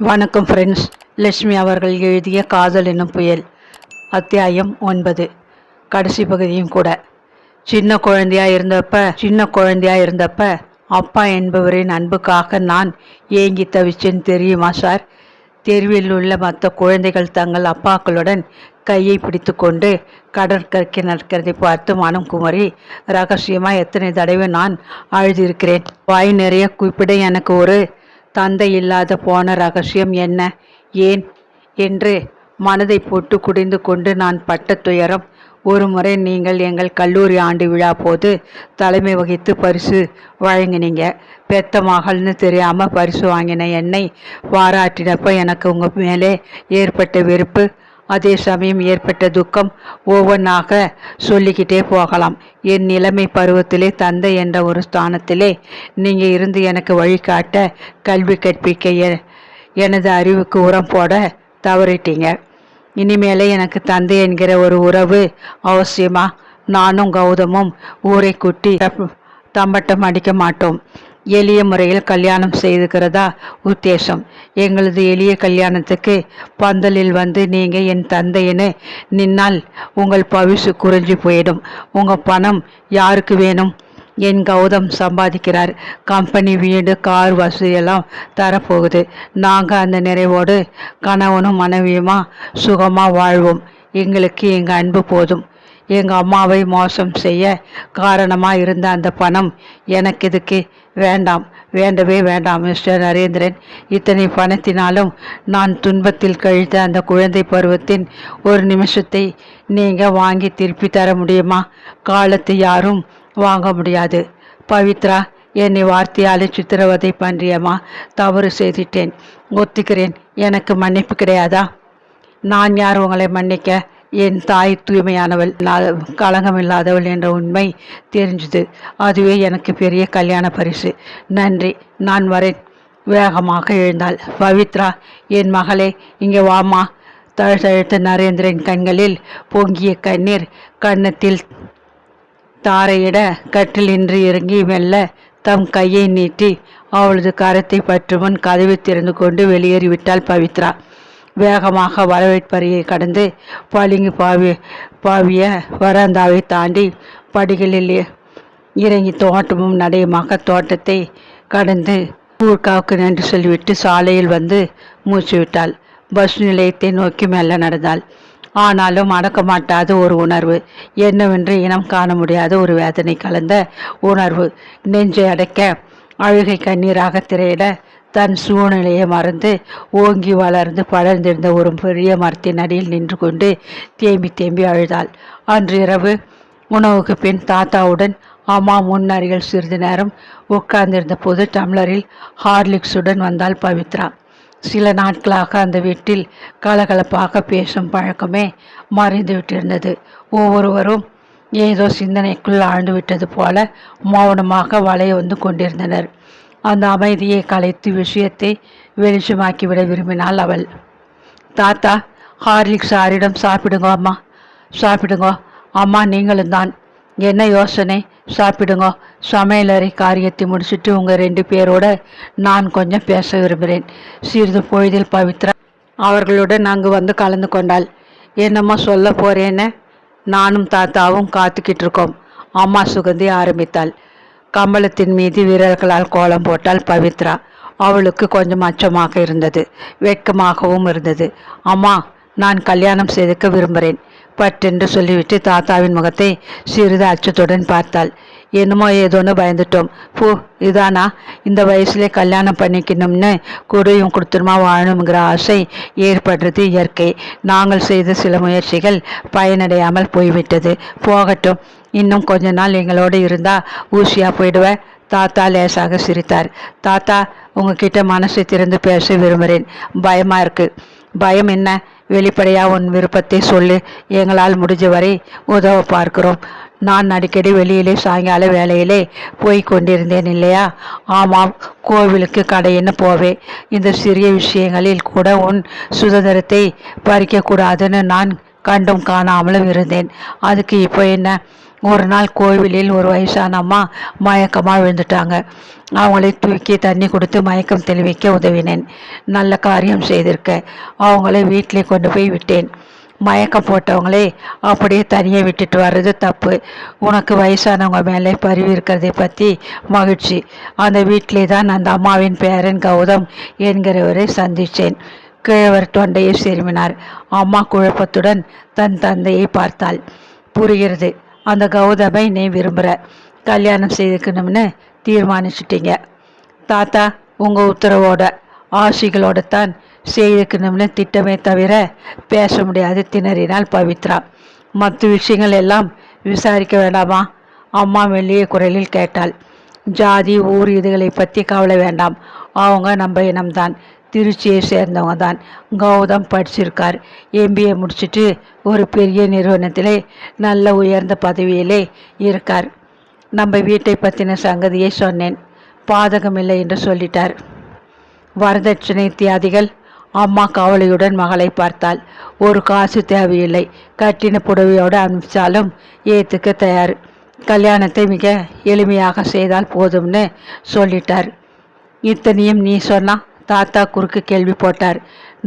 வணக்கம் ஃப்ரெண்ட்ஸ் லட்சுமி அவர்கள் எழுதிய காதல் என்னும் புயல். அத்தியாயம் ஒன்பது. கடைசி பகுதியும் கூட. சின்ன குழந்தையாக இருந்தப்ப சின்ன குழந்தையாக இருந்தப்ப அப்பா என்பவரின் அன்புக்காக நான் ஏங்கி தவிச்சேன் தெரியுமா சார்? தெருவில் உள்ள மற்ற குழந்தைகள் தங்கள் அப்பாக்களுடன் கையை பிடித்து கொண்டு கடற்கரைக்கு நடக்கிறதை பார்த்து மனம் குமரி ரகசியமாக எத்தனை தடவை நான் அழுதிருக்கிறேன்? வாய் நிறைய குறிப்பிட எனக்கு ஒரு தந்தை இல்லாத போன ரகசியம் என்ன? ஏன்? என்று மனதை போட்டு குடிந்து கொண்டு நான் பட்ட துயரம். ஒரு முறை நீங்கள் எங்கள் கல்லூரி ஆண்டு விழா போது தலைமை வகித்து பரிசு வழங்கினீங்க. பெத்த மகள்னு தெரியாமல் பரிசு வாங்கின என்னை பாராட்டினப்ப எனக்கு உங்கள் மேலே ஏற்பட்ட வெறுப்பு அதே சமயம் ஏற்பட்ட துக்கம் ஒவ்வொன்றாக சொல்லிக்கிட்டே போகலாம். என் நிலைமை பருவத்திலே தந்தை என்ற ஒரு ஸ்தானத்திலே நீங்கள் இருந்து எனக்கு வழிகாட்ட கல்வி கற்பிக்க எனது அறிவுக்கு உரம் போட தவறிட்டீங்க. இனிமேலே எனக்கு தந்தை என்கிற ஒரு உறவு அவசியமா? நானும் கௌதமும் ஊரை குட்டி தம்பட்டம் அடிக்க மாட்டோம். எளிய முறையில் கல்யாணம் செய்துக்கிறதா உத்தேசம். எங்களது எளிய கல்யாணத்துக்கு பந்தலில் வந்து நீங்கள் என் தந்தைன்னு நின்னால் உங்கள் பவிசு குறைஞ்சி போயிடும். உங்கள் பணம் யாருக்கு வேணும்? என் கௌதம் சம்பாதிக்கிறார். கம்பெனி வீடு கார் வசதியெல்லாம் தரப்போகுது. நாங்கள் அந்த நிறைவோடு கணவனும் மனைவியுமா சுகமாக வாழ்வோம். எங்களுக்கு எங்கள் அன்பு போதும். எங்கள் அம்மாவை மோசம் செய்ய காரணமாக இருந்த அந்த பணம் எனக்கு இதுக்கு வேண்டாம் வேண்டவே வேண்டாம் மிஸ்டர் நரேந்திரன். இத்தனை பணத்தினாலும் நான் துன்பத்தில் கழித்த அந்த குழந்தை பருவத்தின் ஒரு நிமிஷத்தை நீங்கள் வாங்கி திருப்பி தர முடியுமா? காலத்தை யாரும் வாங்க முடியாது. பவித்ரா என்னை வார்த்தையால் சித்திரவதை பண்றியம்மா. தவறு செய்துட்டேன். ஒத்துக்கிறேன். எனக்கு மன்னிப்பு கிடையாதா? நான் யார் உங்களை மன்னிக்க என் தாய் தூய்மையானவள் நான் களங்கமில்லாதவள் என்ற உண்மை தெரிஞ்சுது. அதுவே எனக்கு பெரிய கல்யாண பரிசு. நன்றி. நான் வரேன். வேகமாக எழுந்தாள். பவித்ரா என் மகளே இங்கே வாமா. தழுத்தழுத்த நரேந்திரன் கண்களில் பொங்கிய கண்ணீர் கன்னத்தில் தாரையிட கட்டிலின்றி இறங்கி மெல்ல தம் கையை நீட்டி அவளது கரத்தை பற்றுமுன் கதவை திறந்து கொண்டு வெளியேறிவிட்டாள் பவித்ரா. வேகமாக வரவேற்பறையை கடந்து பளிங்கு பாவி பாவிய வராந்தாவை தாண்டி படிகளில் இறங்கி தோட்டமும் நடையுமாக தோட்டத்தை கடந்து ஊர்காவுக்கு நன்றி சொல்லிவிட்டு சாலையில் வந்து மூச்சு விட்டாள் பஸ் நிலையத்தை நோக்கி மெல்ல நடந்தாள். ஆனாலும் அடக்க மாட்டாத ஒரு உணர்வு என்னவென்று இனம் காண முடியாத ஒரு வேதனை கலந்த உணர்வு. நெஞ்சை அடைக்க அழுகை கண்ணீராக திரையிட தன் சூழ்நிலையை மறந்து ஓங்கி வளர்ந்து படர்ந்திருந்த ஒரு பெரிய மரத்தின் அடியில் நின்று கொண்டு தேம்பி தேம்பி அழுதாள். அன்று இரவு உணவுக்கு பின் தாத்தாவுடன் அம்மா முன் அருகில் சிறிது நேரம் உட்கார்ந்திருந்த போது டம்ளரில் ஹார்லிக்ஸுடன் வந்தால் பவித்ரா. சில நாட்களாக அந்த வீட்டில் கலகலப்பாக பேசும் பழக்கமே மறைந்து விட்டிருந்தது. ஒவ்வொருவரும் ஏதோ சிந்தனைக்குள் ஆழ்ந்து விட்டது போல மௌனமாக வளைய வந்து கொண்டிருந்தனர். அந்த அமைதியை கலைத்து விஷயத்தை வெளிச்சமாக்கிவிட விரும்பினாள் அவள். தாத்தா ஹார்லிக்ஸ் ஆரிடம் சாப்பிடுங்க அம்மா. சாப்பிடுங்க. அம்மா நீங்களும் தான். என்ன யோசனை? சாப்பிடுங்க. சமையலறை காரியத்தை முடிச்சுட்டு உங்கள் ரெண்டு பேரோட நான் கொஞ்சம் பேச விரும்புகிறேன். சிறிது பொழுதில் பவித்ரா அவர்களுடன் அங்கு வந்து கலந்து கொண்டாள். என்னம்மா சொல்ல போறேன்னு? நானும் தாத்தாவும் காத்துக்கிட்டு இருக்கோம். அம்மா சுகந்தி ஆரம்பித்தாள். கம்பளத்தின் மீது வீரர்களால் கோலம் போட்டாள் பவித்ரா. அவளுக்கு கொஞ்சம் அச்சமாக இருந்தது. வெட்கமாகவும் இருந்தது. அம்மா நான் கல்யாணம் செய்துக்க விரும்புகிறேன் பட்டென்று சொல்லிவிட்டு தாத்தாவின் முகத்தை சிறிது அச்சத்துடன் பார்த்தாள். என்னமோ ஏதோன்னு பயந்துட்டோம். பூ இதானா? இந்த வயசுலேயே கல்யாணம் பண்ணிக்கணும்னு குடையும் கொடுத்துருமா வாழணுங்கிற ஆசை ஏற்படுறது இயற்கை. நாங்கள் செய்த சில முயற்சிகள் பயனடையாமல் போய்விட்டது. போகட்டும். இன்னும் கொஞ்ச நாள் எங்களோடு இருந்தால் ஊசியாக போயிடுவேன் தாத்தா லேசாக சிரித்தார். தாத்தா உங்ககிட்ட மனசை திறந்து பேச விரும்புகிறேன் பயமாக இருக்கு. பயம் என்ன? வெளிப்படையாக உன் விருப்பத்தை சொல்லு. எங்களால் முடிஞ்ச வரை உதவ பார்க்கிறோம். நான் அடிக்கடி வெளியிலே சாயங்கால வேலையிலே போய் கொண்டிருந்தேன் இல்லையா? ஆமாம் கோவிலுக்கு கடைன்னு போவேன் இந்த சிறிய விஷயங்களில் கூட உன் சுதந்திரத்தை பறிக்கக்கூடாதுன்னு நான் கண்டும் காணாமலும் இருந்தேன். அதுக்கு இப்போ என்ன? ஒரு நாள் கோவிலில் ஒரு வயசான அம்மா மயக்கமாக விழுந்துட்டாங்க. அவங்களை தூக்கி தண்ணி கொடுத்து மயக்கம் தெளிவிக்க உதவினேன். நல்ல காரியம் செய்திருக்க. அவங்கள வீட்டிலே கொண்டு போய் விட்டேன். மயக்கம் போட்டவங்களே அப்படியே தனியாக விட்டுட்டு வர்றது தப்பு. உனக்கு வயசானவங்க மேலே பரிவு இருக்கிறதை பற்றி மகிழ்ச்சி. அந்த வீட்டிலே தான் அந்த அம்மாவின் பேரன் கௌதம் என்கிறவரை சந்தித்தேன். கிழவர் தொண்டையை செருமினார் அம்மா குழப்பத்துடன் தன் தந்தையை பார்த்தாள். புரிகிறது அந்த கௌதமை நீ விரும்புகிற கல்யாணம் செய்துக்கணும்னு தீர்மானிச்சிட்டிங்க. தாத்தா உங்கள் உத்தரவோட ஆசிகளோட தான் செய்திருக்கணும்னு திட்டமே தவிர பேச முடியாது திணறினாள் பவித்ரா. மற்ற விஷயங்கள் எல்லாம் விசாரிக்க வேண்டாமா? அம்மா மெல்லிய குரலில் கேட்டாள். ஜாதி ஊர் இதுகளை பற்றி கவலை வேண்டாம். அவங்க நம்ம இனம்தான். திருச்சியை சேர்ந்தவங்க தான் கௌதம் படிச்சிருக்கார். எம்பிஏ முடிச்சுட்டு ஒரு பெரிய நிறுவனத்திலே நல்ல உயர்ந்த பதவியிலே இருக்கார். நம்ம வீட்டை பற்றின சங்கதியை சொன்னேன். பாதகமில்லை என்று சொல்லிட்டார். வரதட்சணை தியாதிகள் அம்மா கவலையுடன் மகளை பார்த்தாள். ஒரு காசு தேவையில்லை. கட்டின புடவையோடு அனுப்பிச்சாலும் ஏத்துக்க தயார். கல்யாணத்தை மிக எளிமையாக செய்தால் போதும்னு சொல்லிட்டார். இத்தனையும் நீ சொன்னா தாத்தா குறுக்கு கேள்வி போட்டார்.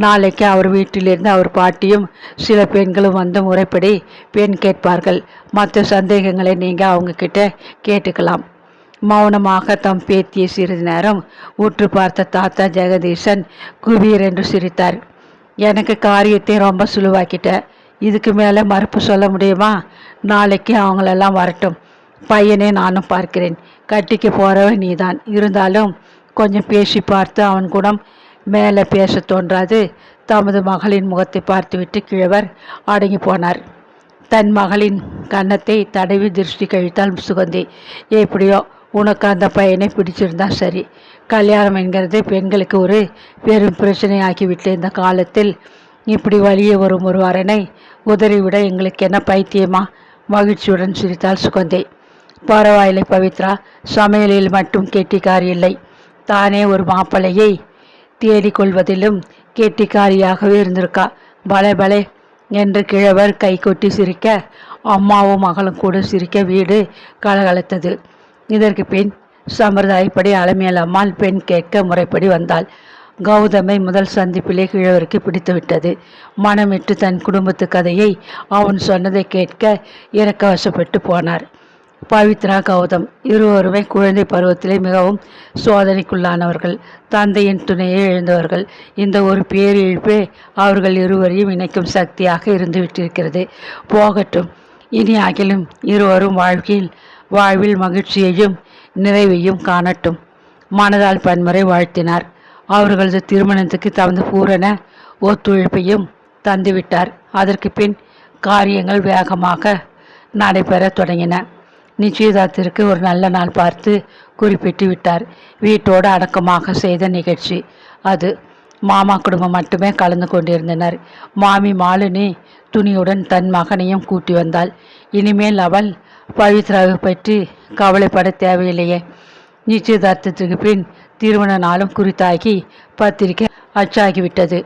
நாளைக்கு அவர் வீட்டிலிருந்து அவர் பாட்டியும் சில பெண்களும் வந்து முறைப்படி பெண் கேட்பார்கள். மற்ற சந்தேகங்களை நீங்கள் அவங்கக்கிட்ட கேட்டுக்கலாம். மௌனமாக தம் பேத்தியை சிறிது நேரம் உற்று பார்த்த தாத்தா ஜெகதீசன் குபீர் என்று சிரித்தார். எனக்கு காரியத்தை ரொம்ப சுழுவாக்கிட்ட. இதுக்கு மேலே மறுப்பு சொல்ல முடியுமா? நாளைக்கு அவங்களெல்லாம் வரட்டும். பையனே நானும் பார்க்கிறேன். கட்டிக்க போகிறவன் நீதான். இருந்தாலும் கொஞ்சம் பேசி பார்த்து அவன் குணம் மேலே பேச தோன்றாது. தமது மகளின் முகத்தை பார்த்துவிட்டு கிழவர் அடங்கி போனார். தன் மகளின் கன்னத்தை தடவி திருஷ்டி கழித்தால் சுகந்தி. எப்படியோ உனக்கு அந்த பையனை பிடிச்சிருந்தா சரி. கல்யாணம் என்கிறது பெண்களுக்கு ஒரு பெரும் பிரச்சனையாகிவிட்டு இந்த காலத்தில் இப்படி வழியே வரும் ஒரு வரனை உதறிவிட எங்களுக்கு என்ன பைத்தியமா? மகிழ்ச்சியுடன் சிரித்தாள் சுகந்தை. பரவாயில்லை பவித்ரா சமையலில் மட்டும் கெட்டிக்காரி இல்லை. தானே ஒரு மாப்பிள்ளையை தேடிக்கொள்வதிலும் கெட்டிக்காரியாகவே இருந்திருக்கா. பலே பலே என்று கிழவர் கை கொட்டி சிரிக்க அம்மாவும் மகளும் கூட சிரிக்க வீடு கலகலத்தது. இதற்கு பின் சம்பிரதாயப்படி அலமையல் அம்மாள் பெண் கேட்க முறைப்படி வந்தாள். கௌதமை முதல் சந்திப்பிலே கிழவருக்கு பிடித்துவிட்டது மனமிட்டு தன் குடும்பத்து கதையை அவன் சொன்னதை கேட்க இறக்கவசப்பட்டு போனார். பவித்ரா கௌதம் இருவருமே குழந்தை பருவத்திலே மிகவும் சோதனைக்குள்ளானவர்கள். தந்தையின் துணையை எழுந்தவர்கள் இந்த ஒரு பேரிழப்பே அவர்கள் இருவரையும் இணைக்கும் சக்தியாக இருந்து விட்டிருக்கிறது. போகட்டும். இனி அகிலும் இருவரும் வாழ்க்கையில் வாழ்வில் மகிழ்ச்சியையும் நிறைவையும் காணட்டும். மனதால் பன்முறை வாழ்த்தினார். அவர்களது திருமணத்துக்கு தமது பூரண ஒத்துழைப்பையும் தந்துவிட்டார். அதற்கு பின் காரியங்கள் வேகமாக நடைபெற தொடங்கின. நிச்சயதார்த்திற்கு ஒரு நல்ல நாள் பார்த்து குறிப்பிட்டு விட்டார். வீட்டோடு அடக்கமாக செய்த நிகழ்ச்சி அது. மாமா குடும்பம் மட்டுமே கலந்து கொண்டிருந்தனர். மாமி மாலினி துணியுடன் தன் மகனையும் கூட்டி வந்தாள். இனிமேல் அவள் பவித்ராவை பற்றி கவலைப்பட தேவையில்லையே. நிச்சயதார்த்தத்திற்கு பின் திருமண நாளும் குறித்தாகி பத்திரிகை அச்சாகிவிட்டது.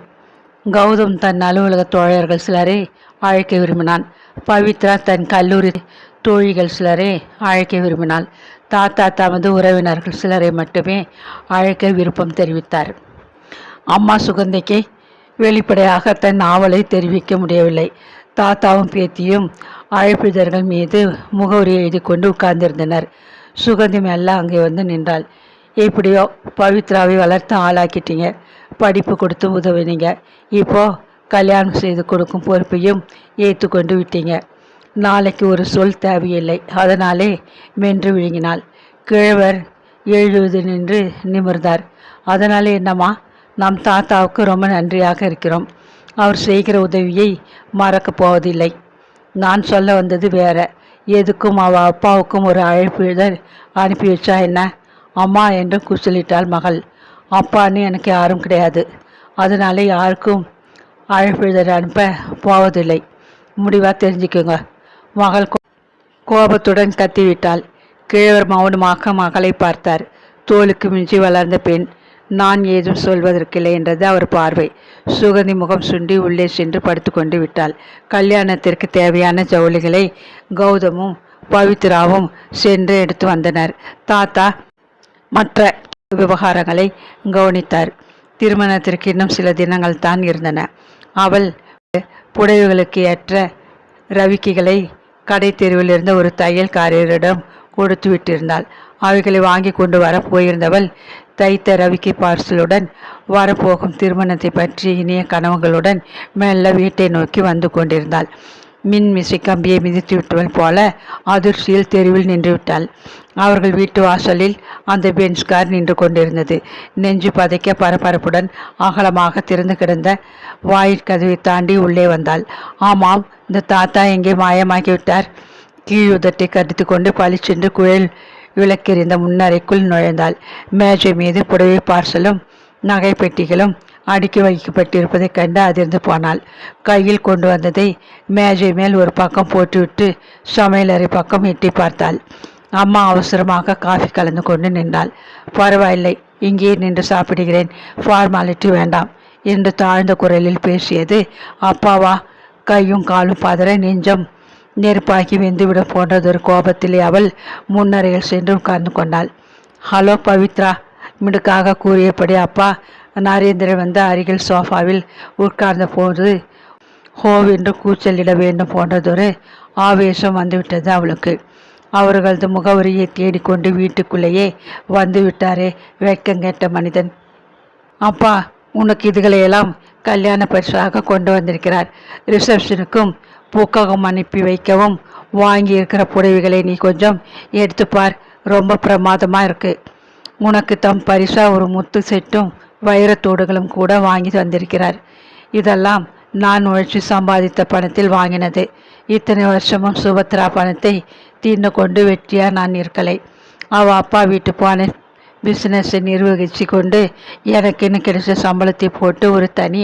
கௌதம் தன் அலுவலக தோழர்கள் சிலரை அழைக்க விரும்பினான். பவித்ரா தன் கல்லூரி தோழிகள் சிலரை அழைக்க விரும்பினாள். தாத்தா தமது உறவினர்கள் சிலரை மட்டுமே அழைக்க விருப்பம் தெரிவித்தார். அம்மா சுகந்தைக்கு வெளிப்படையாக தன் ஆவலை தெரிவிக்க முடியவில்லை. தாத்தாவும் பேத்தியும் அழைப்பிதழ்கள் மீது முகவரி எழுதி கொண்டு உட்கார்ந்திருந்தனர். சுகந்தி மெல்ல அங்கே வந்து நின்றாள். எப்படியோ பவித்ராவை வளர்த்து ஆளாக்கிட்டீங்க. படிப்பு கொடுத்து உதவினீங்க. இப்போ கல்யாணம் செய்து கொடுக்கும் பொறுப்பையும் ஏற்றுக்கொண்டு விட்டீங்க. நாளைக்கு ஒரு சொல் தேவையில்லை. அதனாலே மென்று விழுங்கினாள். கிழவர் எழுவது நின்று நிமிர்ந்தார். அதனாலே என்னம்மா? நம் தாத்தாவுக்கு ரொம்ப நன்றியாக இருக்கிறோம். அவர் செய்கிற உதவியை மறக்கப் போவதில்லை. நான் சொல்ல வந்தது வேற. எதுக்கும் அவ அப்பாவுக்கும் ஒரு அழைப்பிதழ் அனுப்பி வச்சா என்ன? அம்மா என்று குசலிட்டாள் மகள். அப்பான்னு எனக்கு யாரும் கிடையாது. அதனால யாருக்கும் அழைப்பிதழ் அனுப்ப போவதில்லை. முடிவாக தெரிஞ்சுக்கோங்க. மகள் கோ- கோபத்துடன் கத்திவிட்டாள். கிழவர் மௌனமாக மகளை பார்த்தார். தோலுக்கு மிஞ்சி வளர்ந்த பெண் நான் ஏதும் சொல்வதற்கில்லை என்றது அவர் பார்வை. சுகந்தி முகம் சுண்டி உள்ளே சென்று படுத்துக்கொண்டு விட்டாள். கல்யாணத்திற்கு தேவையான ஜவுளிகளை கௌதமும் பவித்ராவும் சென்று எடுத்து வந்தனர். தாத்தா மற்ற விவகாரங்களை கவனித்தார். திருமணத்திற்கு இன்னும் சில தினங்கள் தான் இருந்தன. அவள் புடவைகளுக்கு ஏற்ற ரவிக்கைகளை கடை தெருவில் இருந்த ஒரு தையல்காரரிடம் கொடுத்து விட்டிருந்தாள் அவைகளை வாங்கி கொண்டு வர போயிருந்தவள் தைத்த ரவிக்கு பார்சலுடன் வரப்போகும் திருமணத்தை பற்றி இனிய கனவுகளுடன் மெல்ல வீட்டை நோக்கி வந்து கொண்டிருந்தாள். மின் மிசை கம்பியை மிதித்து விட்டவள் போல அதிர்ச்சியில் தெருவில் நின்றுவிட்டாள் அவர்கள் வீட்டு வாசலில் அந்த பென்ஸ் கார் நின்று கொண்டிருந்தது. நெஞ்சு பதைக்க பரபரப்புடன் அகலமாக திறந்து கிடந்த வாயிற்கதவை தாண்டி உள்ளே வந்தாள். ஆமாம் இந்த தாத்தா எங்கே மாயமாகிவிட்டார்? கீழ் உதட்டை கடித்து கொண்டு பளிச்சென்று குழல் விளக்கெறிந்த முன்னறைக்குள் நுழைந்தாள். மேஜை மீது புடவை பார்சலும் நகை பெட்டிகளும் அடுக்கி வைக்கப்பட்டிருப்பதைக் கண்டு அதிர்ந்து போனாள். கையில் கொண்டு வந்ததை மேஜை மேல் ஒரு பக்கம் போட்டுவிட்டு சமையலறை பக்கம் எட்டி பார்த்தாள். அம்மா அவசரமாக காஃபி கலந்து கொண்டு நின்றாள். பரவாயில்லை இங்கேயே நின்று சாப்பிடுகிறேன். ஃபார்மாலிட்டி வேண்டாம் என்று தாழ்ந்த குரலில் பேசியது அப்பாவா கையும் காலும் பதற நெஞ்சம் நெருப்பாகி வெந்துவிட போன்றதொரு கோபத்திலே அவள் முன்னரையில் சென்று உட்கார்ந்து கொண்டாள். ஹலோ பவித்ரா மிடுக்காக கூறியபடி அப்பா நரேந்திரன் வந்து அருகில் சோஃபாவில் உட்கார்ந்த போது ஹோவென்று கூச்சலிட வேண்டும் போன்றதொரு ஆவேசம் வந்துவிட்டது அவளுக்கு. அவர்களது முகவரியை தேடிக்கொண்டு வீட்டுக்குள்ளேயே வந்து விட்டாரே வெட்கங்கெட்ட மனிதன். அப்பா உனக்கு இதுகளையெல்லாம் கல்யாண பரிசாக கொண்டு வந்திருக்கிறார். ரிசப்ஷனுக்கும் புக்ககம் அனுப்பி வைக்கவும். வாங்கி இருக்கிற புடவைகளை நீ கொஞ்சம் எடுத்துப்பார் ரொம்ப பிரமாதமாக இருக்குது உனக்கு தம் பரிசா ஒரு முத்து செட்டும் வைரத்தோடுகளும் கூட வாங்கி வந்திருக்கிறார் இதெல்லாம் நான் உழைச்சி சம்பாதித்த பணத்தில் வாங்கினது. இத்தனை வருஷமும் சுபத்ரா பணத்தை தீர்ந்து கொண்டு வெற்றியாக நான் இருக்கலை அவள் அப்பா வீட்டு போன பிஸ்னஸை நிர்வகித்து கொண்டு எனக்குன்னு கிடைச்ச சம்பளத்தை போட்டு ஒரு தனி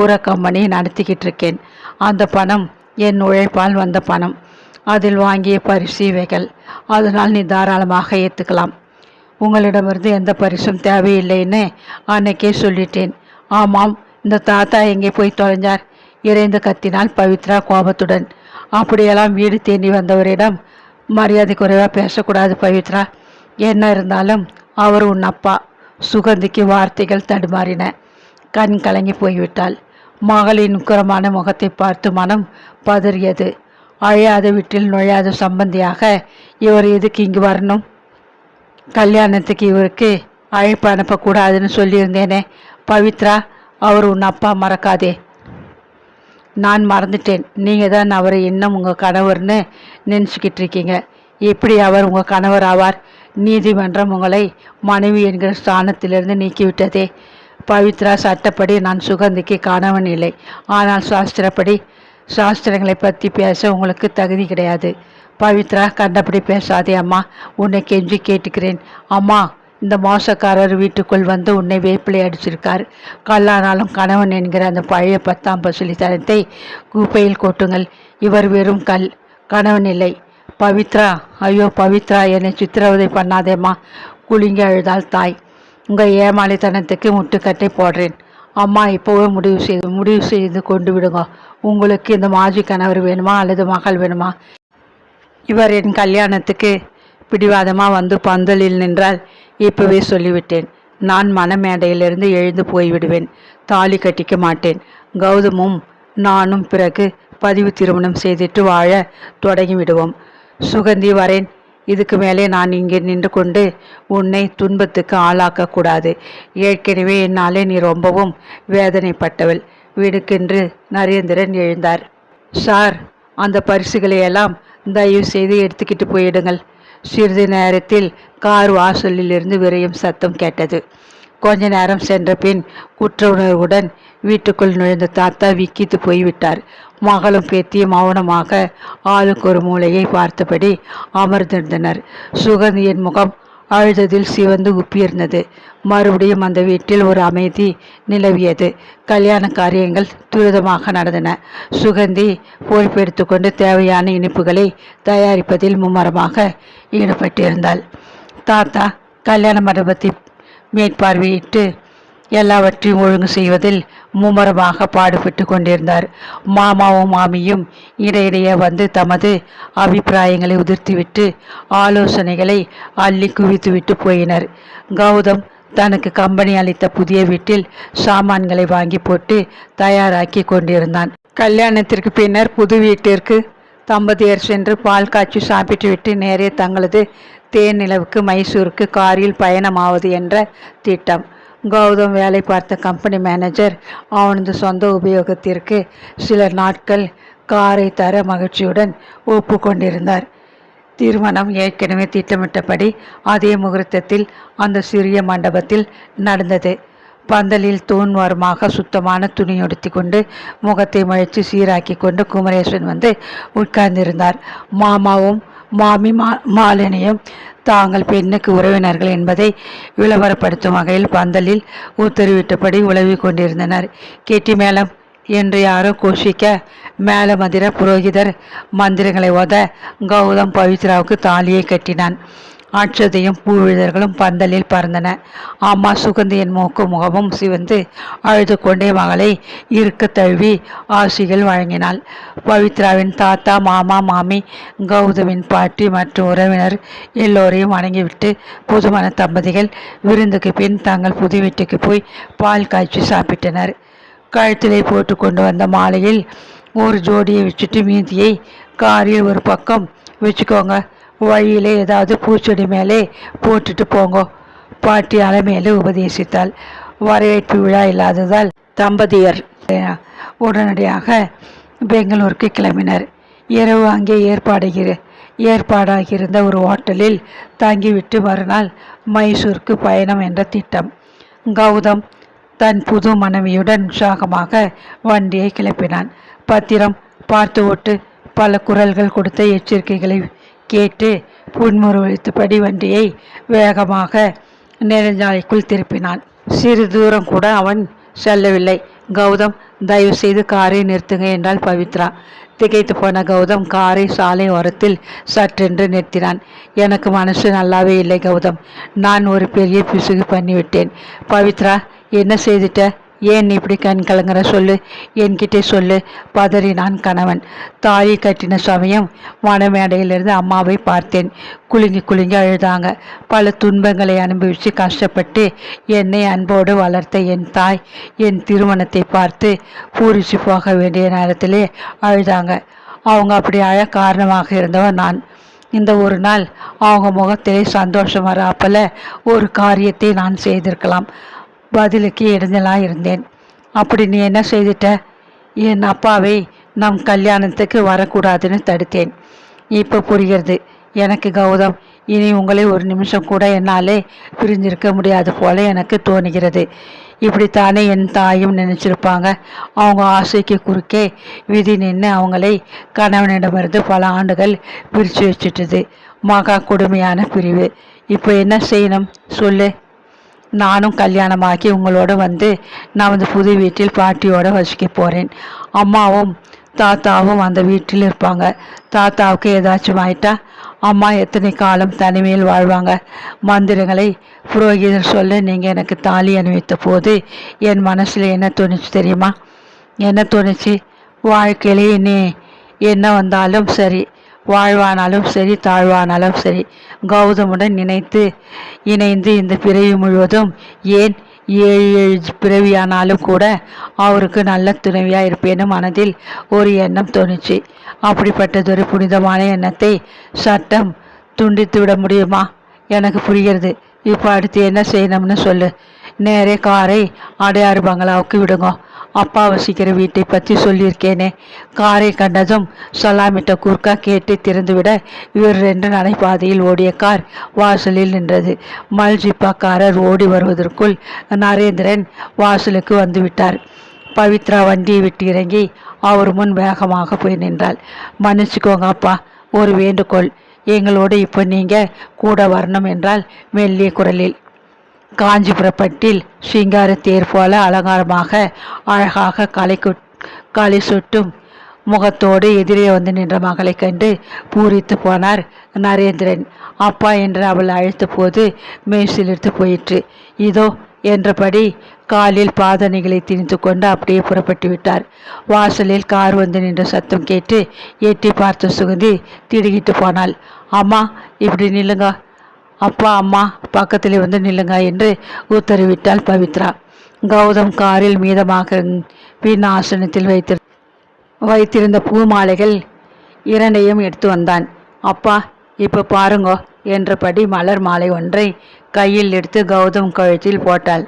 ஊர கம்பெனி நடத்திக்கிட்டு இருக்கேன். அந்த பணம் என் உழைப்பால் வந்த பணம். அதில் வாங்கிய பரிசீவைகள் அதனால் நீ தாராளமாக ஏற்றுக்கலாம் உங்களிடமிருந்து எந்த பரிசும் தேவையில்லைன்னு அன்னைக்கே சொல்லிட்டேன். ஆமாம் இந்த தாத்தா எங்கே போய் தொலைஞ்சார்? இறைந்து கத்தினால் பவித்ரா கோபத்துடன். அப்படியெல்லாம் வீடு தேண்டி வந்தவரிடம் மரியாதை குறைவாக பேசக்கூடாது பவித்ரா. என்ன இருந்தாலும் அவர் உன் அப்பா. சுகந்திக்கு வார்த்தைகள் தடுமாறின. கண் கலங்கி போய்விட்டாள். மகளின் உக்கரமான முகத்தை பார்த்து மனம் பதறியது. அழையாத வீட்டில் நுழையாத சம்பந்தியாக இவர் எதுக்கு இங்கு வரணும்? கல்யாணத்துக்கு இவருக்கு அழைப்பு அனுப்பக்கூடாதுன்னு சொல்லியிருந்தேனே. பவித்ரா அவர் உன் அப்பா மறக்காதே. நான் மறந்துட்டேன். நீங்கள் தான் அவரை இன்னும் உங்கள் கணவர்னு நினச்சிக்கிட்டு இருக்கீங்க. எப்படி அவர் உங்கள் கணவர் ஆவார்? நீதிமன்றம் உங்களை மனைவி என்கிற ஸ்தானத்திலிருந்து நீக்கிவிட்டதே. பவித்ரா சட்டப்படி நான் சுகந்திக்கு கணவன் இல்லை. ஆனால் சாஸ்திரப்படி சாஸ்திரங்களை பற்றி பேச உங்களுக்கு தகுதி கிடையாது. பவித்ரா கண்டபடி பேசாதே அம்மா. உன்னை கெஞ்சி கேட்டுக்கிறேன். அம்மா இந்த மோசக்காரர் வீட்டுக்குள் வந்து உன்னை வேப்பிலை அடிச்சிருக்கார். கல்லானாலும் கணவன் என்கிற அந்த பழைய பத்தாம் பசுலித்தனத்தை குப்பையில் கொட்டுங்கள். இவர் வெறும் கல் கணவன் இல்லை. பவித்ரா ஐயோ பவித்ரா என்னை சித்திரவதை பண்ணாதேம்மா. குலுங்கி அழுதாள் தாய். உங்கள் ஏமாளித்தனத்துக்கு முட்டுக்கட்டை போடுறேன். அம்மா இப்போவே முடிவு செய்து முடிவு செய்து கொண்டு விடுங்க. உங்களுக்கு இந்த மாஜி கணவர் வேணுமா அல்லது மகள் வேணுமா? இவர் என் கல்யாணத்துக்கு பிடிவாதமாக வந்து பந்தலில் நின்றால் இப்போவே சொல்லிவிட்டேன். நான் மனமேடையிலிருந்து எழுந்து போய்விடுவேன். தாலி கட்டிக்க மாட்டேன். கௌதமும் நானும் பிறகு பதிவு திருமணம் செய்துட்டு வாழ தொடங்கிவிடுவோம். சுகந்தி வரேன். இதுக்கு மேலே நான் இங்கே நின்று கொண்டு உன்னை துன்பத்துக்கு ஆளாக்கக்கூடாது. ஏற்கனவே என்னாலே நீ ரொம்பவும் வேதனைப்பட்டவள். வீடுக்கென்று நரேந்திரன் எழுந்தார். சார் அந்த பரிசுகளை எல்லாம் தயவு செய்து எடுத்துக்கிட்டு போயிடுங்கள். சிறிது நேரத்தில் கார் வாசலிலிருந்து விரையும் சத்தம் கேட்டது. கொஞ்ச நேரம் சென்ற பின் குற்ற உணர்வுடன் வீட்டுக்குள் நுழைந்த தாத்தா விக்கித்து போய்விட்டார். மகளும் பேத்தியும் மௌனமாக ஆளுக்கு ஒரு மூலையை பார்த்தபடி அமர்ந்திருந்தனர். சுகந்தியின் முகம் அழுததில் சிவந்து உப்பியிருந்தது. மறுபடியும் அந்த வீட்டில் ஒரு அமைதி நிலவியது. கல்யாண காரியங்கள் துரிதமாக நடந்தன. சுகந்தி பொறுப்பெடுத்து கொண்டு தேவையான இனிப்புகளை தயாரிப்பதில் மும்மரமாக ஈடுபட்டிருந்தாள். தாத்தா கல்யாண மண்டபத்தை மேற்பார்வையிட்டு எல்லாவற்றையும் ஒழுங்கு செய்வதில் மும்முரமாக பாடுபட்டு கொண்டிருந்தார். மாமாவும் மாமியும் இடையிடையே வந்து தமது அபிப்பிராயங்களை உதிர்த்துவிட்டு ஆலோசனைகளை அள்ளி குவித்துவிட்டு போயினர். கௌதம் தனக்கு கம்பெனி அளித்த புதிய வீட்டில் சாமான்களை வாங்கி போட்டு தயாராக்கி கொண்டிருந்தான். கல்யாணத்திற்கு பின்னர் புது வீட்டிற்கு தம்பதியர் சென்று பால் காய்ச்சி சாப்பிட்டுவிட்டு நேரே தங்களது தேன் நிலவுக்கு மைசூருக்கு காரில் பயணமாவது என்ற திட்டம். கௌதம் வேலை பார்த்த கம்பெனி மேனேஜர் அவனது சொந்த உபயோகத்திற்கு சில நாட்கள் காரை தர மகிழ்ச்சியுடன் ஒப்புக்கொண்டிருந்தார். திருமணம் ஏற்கனவே திட்டமிட்டபடி அதே முகூர்த்தத்தில் அந்த சிறிய மண்டபத்தில் நடந்தது. பந்தலில் தூண்வாரமாக சுத்தமான துணி உடுத்தி கொண்டு முகத்தை மழைச்சி சீராக்கி கொண்டு குமரேசன் வந்து உட்கார்ந்திருந்தார். மாமாவும் மாமி மா மாலினியும் தாங்கள் பெண்ணுக்கு உறவினர்கள் என்பதை விளம்பரப்படுத்தும் வகையில் பந்தலில் உத்தரவிட்டபடி உழவி கொண்டிருந்தனர். கெட்டி மேளம் என்று யாரோ கோஷிக்க மேல மந்திர புரோகிதர் மந்திரங்களை ஓத கௌதம் பவித்ராவுக்கு தாலியை கட்டினான். ஆட்சதையும் பூவிழர்களும் பந்தலில் பறந்தன. அம்மா சுகந்தியின் மூக்கு முகமும் சிவந்து அழுது கொண்டே மகளை இருக்க தழுவி ஆசிகள் வழங்கினாள். பவித்ராவின் தாத்தா மாமா மாமி கௌதமின் பாட்டி மற்றும் உறவினர் எல்லோரையும் வணங்கிவிட்டு புதுமண தம்பதிகள் விருந்துக்கு பின் தங்கள் புது வீட்டுக்கு போய் பால் காய்ச்சி சாப்பிட்டனர். கழுத்திலே போட்டு கொண்டு வந்த மாலையில் ஒரு ஜோடியை வச்சுட்டு மீதியை காரில் ஒரு பக்கம் வச்சுக்கோங்க வழியிலே ஏதாவது பூச்செடி மேலே போட்டுட்டு போங்கோ. பாட்டி அலமேலு உபதேசித்தாள். வரவேற்பு விழா இல்லாததால் தம்பதியர் உடனடியாக பெங்களூருக்கு கிளம்பினர். இரவு அங்கே ஏற்பாடுகிற ஏற்பாடாகியிருந்த ஒரு ஹோட்டலில் தங்கிவிட்டு மறுநாள் மைசூருக்கு பயணம் என்ற திட்டம். கௌதம் தன் புது மனைவியுடன் உற்சாகமாக வண்டியை கிளப்பினான். பத்திரம் பார்த்து ஓட்டு பல குரல்கள் கொடுத்த எச்சரிக்கைகளை கேட்டு புன்முறுவலித்தபடி வண்டியை வேகமாக நெடுஞ்சாலைக்குள் திருப்பினான். சிறு தூரம் கூட அவன் செல்லவில்லை. கௌதம் தயவு செய்து காரை நிறுத்துங்க என்றால் பவித்ரா. திகைத்து போன கௌதம் காரை சாலை ஓரத்தில் சற்றென்று நிறுத்தினான். எனக்கு மனசு நல்லாவே இல்லை கௌதம். நான் ஒரு பெரிய பிசுகு பண்ணிவிட்டேன். பவித்ரா என்ன செய்துட்ட? ஏன் இப்படி கண் கலங்குற சொல்லு? என்கிட்டே சொல்லு. பதறினான் கணவன். தாலி கட்டின சமயம் வனமேடையிலிருந்து அம்மாவை பார்த்தேன். குலுங்கி குலுங்கி அழுதாங்க. பல துன்பங்களை அனுபவித்து கஷ்டப்பட்டு என்னை அன்போடு வளர்த்த என் தாய் என் திருமணத்தை பார்த்து பூரிச்சு போக வேண்டிய நேரத்திலே அழுதாங்க. அவங்க அப்படி அழ காரணமாக இருந்தவன் நான். இந்த ஒரு நாள் அவங்க முகத்திலே சந்தோஷம் வராப்பல ஒரு காரியத்தை நான் செய்திருக்கலாம். பதிலுக்கு இடைஞ்சலாக இருந்தேன். அப்படி நீ என்ன செய்துட்ட? என் அப்பாவை நம் கல்யாணத்துக்கு வரக்கூடாதுன்னு தடுத்தேன். இப்போ புரிகிறது. எனக்கு கௌதம் இனி உங்களை ஒரு நிமிஷம் கூட என்னாலே பிரிஞ்சிருக்க முடியாது போல எனக்கு தோணுகிறது. இப்படித்தானே என் தாயும் நினச்சிருப்பாங்க. அவங்க ஆசைக்கு குறுக்கே விதி நின்று அவங்களை கணவனிடமிருந்து பல ஆண்டுகள் பிரித்து வச்சுட்டுது. மகா கொடுமையான பிரிவு. இப்போ என்ன செய்யணும்? சொல்லு. நானும் கல்யாணமாகி உங்களோட வந்து நான் வந்து புது வீட்டில் பாட்டியோட வசிக்க போகிறேன் அம்மாவும் தாத்தாவும் அந்த வீட்டில் இருப்பாங்க. தாத்தாவுக்கு ஏதாச்சும் ஆயிட்டா அம்மா எத்தனை காலம் தனிமையில் வாழ்வாங்க? மந்திரங்களை புரோகிதர் சொல்ல நீங்கள் எனக்கு தாலி அணிவித்த போது என் மனசில் என்ன தோணுச்சு தெரியுமா? என்ன தோணுச்சு? வாழ்க்கையிலே நீ என்ன வந்தாலும் சரி வாழ்வானாலும் சரி தாழ்வானாலும் சரி கௌதமுடன் நினைத்து இணைந்து இந்த பிறவி முழுவதும் ஏன் ஏழு ஏழு பிறவியானாலும் கூட அவருக்கு நல்ல துணைவியாக இருப்பேன்னு மனதில் ஒரு எண்ணம் தோணுச்சு. அப்படிப்பட்டதொரு புனிதமான எண்ணத்தை சட்டம் துண்டித்து விட முடியுமா? எனக்கு புரிகிறது. இப்போ அடுத்து என்ன செய்யணும்னு சொல்லு. நேரே காரை அடையாறு பங்களாவுக்கு விடுங்க. அப்பா வசிக்கிற வீட்டை பற்றி சொல்லியிருக்கேனே. காரை கண்டதும் சொல்லாமிட்ட குறுக்கா கேட்டு திறந்துவிட இவர் ரெண்டு நடைபாதையில் ஓடிய கார் வாசலில் நின்றது. மல்ஜிப்பாக்காரர் ஓடி வருவதற்குள் நரேந்திரன் வாசலுக்கு வந்துவிட்டார். பவித்ரா வண்டியை விட்டு இறங்கி அவர் முன் வேகமாக போய் நின்றாள். மன்னிச்சுக்கோங்க அப்பா ஒரு வேண்டுகோள். எங்களோடு இப்போ நீங்கள் கூட வரணும் என்றால் மெல்லிய குரலில். காஞ்சிபுரப்பட்டில் ஸ்ரீங்கார தேர் போல அலங்காரமாக அழகாக களை களி சுட்டும் முகத்தோடு எதிரே வந்து நின்ற மகளை கண்டு பூரித்து போனார் நரேந்திரன். அப்பா என்று அவள் அழைத்த போது மெய்சிலிருத்து போயிற்று. இதோ என்றபடி காலில் பாதணிகளை திணித்து கொண்டு அப்படியே புறப்பட்டு விட்டார். வாசலில் கார் வந்து நின்ற சத்தம் கேட்டு எட்டி பார்த்த சுகந்தி திடுகிட்டு போனாள். அம்மா இப்படி நில்லுங்க. அப்பா அம்மா பக்கத்திலே வந்து நில்லுங்க என்று உத்தரவிட்டாள் பவித்ரா. கௌதம் காரில் மீதமாக பின் ஆசனத்தில் வைத்திரு வைத்திருந்த பூ மாலைகள் இரண்டையும் எடுத்து வந்தான். அப்பா இப்போ பாருங்கோ என்றபடி மலர் மாலை ஒன்றை கையில் எடுத்து கௌதம் கழுத்தில் போட்டாள்.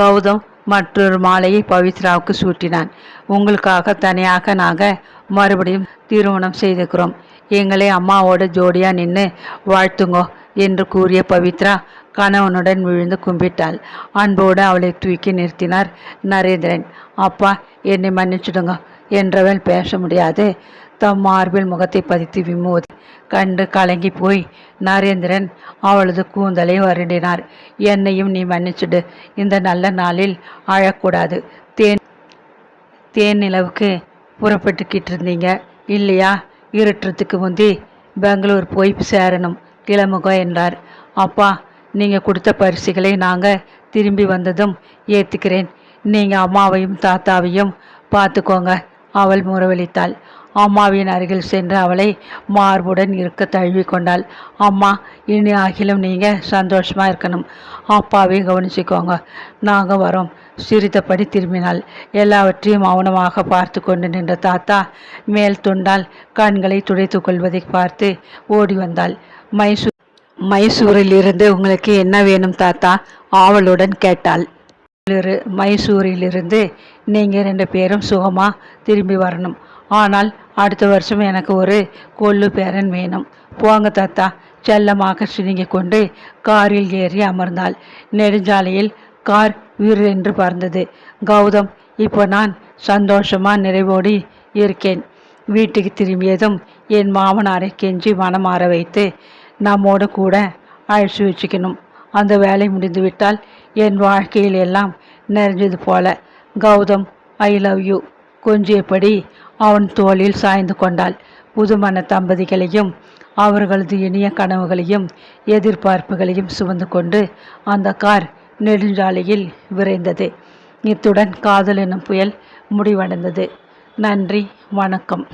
கௌதம் மற்றொரு மாலையை பவித்ராவுக்கு சூட்டினான். உங்களுக்காக தனியாக நாங்கள் மறுபடியும் திருமணம் செய்துக்கிறோம். எங்களை அம்மாவோட ஜோடியாக நின்று வாழ்த்துங்கோ என்று கூறிய பவித்ரா கணவனுடன் விழுந்து கும்பிட்டாள். அன்போடு அவளை தூக்கி நிறுத்தினார் நரேந்திரன். அப்பா என்னை மன்னிச்சுடுங்க என்றவள் பேச முடியாது. தம் மார்பில் முகத்தை பதித்து விமோதி கண்டு கலங்கி போய் நரேந்திரன் அவளது கூந்தலை வருடினார் என்னையும் நீ மன்னிச்சுடு. இந்த நல்ல நாளில் அழக்கூடாது. தேன் தேன் நிலவுக்கு புறப்பட்டுக்கிட்டு இருந்தீங்க இல்லையா? இருட்டுறதுக்கு முந்தி பெங்களூர் போய் சேரணும். கிளம்புக என்றார். அப்பா நீங்கள் கொடுத்த பரிசுகளை நாங்கள் திரும்பி வந்ததும் ஏற்றுக்கிறேன் நீங்கள் அம்மாவையும் தாத்தாவையும் பார்த்துக்கோங்க அவள் முறவழித்தாள் அம்மாவின் அருகில் சென்று அவளை மார்புடன் இருக்க தழுவி கொண்டாள். அம்மா இனி அகிலும் நீங்கள் சந்தோஷமாக இருக்கணும். அப்பாவையும் கவனிச்சுக்கோங்க நாங்கள் வரோம். சிரித்தபடி திரும்பினாள். எல்லாவற்றையும் மௌனமாக பார்த்து கொண்டு நின்ற தாத்தா மேல் துண்டால் கண்களை துடைத்து கொள்வதை பார்த்து ஓடி வந்தாள். மைசூர் மைசூரில் இருந்து உங்களுக்கு என்ன வேணும் தாத்தா? ஆவலுடன் கேட்டாள். மைசூரிலிருந்து நீங்கள் ரெண்டு பேரும் சுகமாக திரும்பி வரணும். ஆனால் அடுத்த வருஷம் எனக்கு ஒரு கொள்ளு பேரன் வேணும். போங்க தாத்தா. செல்லமாக சினுங்கி கொண்டு காரில் ஏறி அமர்ந்தாள். நெடுஞ்சாலையில் கார் என்று பறந்தது. கௌதம் இப்போ நான் சந்தோஷமாக நிறைவோடி இருக்கேன். வீட்டுக்கு திரும்பியதும் என் மாமனாரை கெஞ்சி மனமாற வைத்து நம்மோடு கூட அழைச்சி வச்சுக்கணும். அந்த வேலை முடிந்துவிட்டால் என் வாழ்க்கையில் எல்லாம் நிறைஞ்சது போல. கௌதம் ஐ லவ் யூ கொஞ்சியபடி அவன் தோளில் சாய்ந்து கொண்டாள். புதுமண தம்பதிகளையும் அவர்களது இனிய கனவுகளையும் எதிர்பார்ப்புகளையும் சுமந்து கொண்டு அந்த கார் நெடுஞ்சாலையில் விரைந்தது. இத்துடன் காதல் எனும் புயல் முடிவடைந்தது. நன்றி வணக்கம்.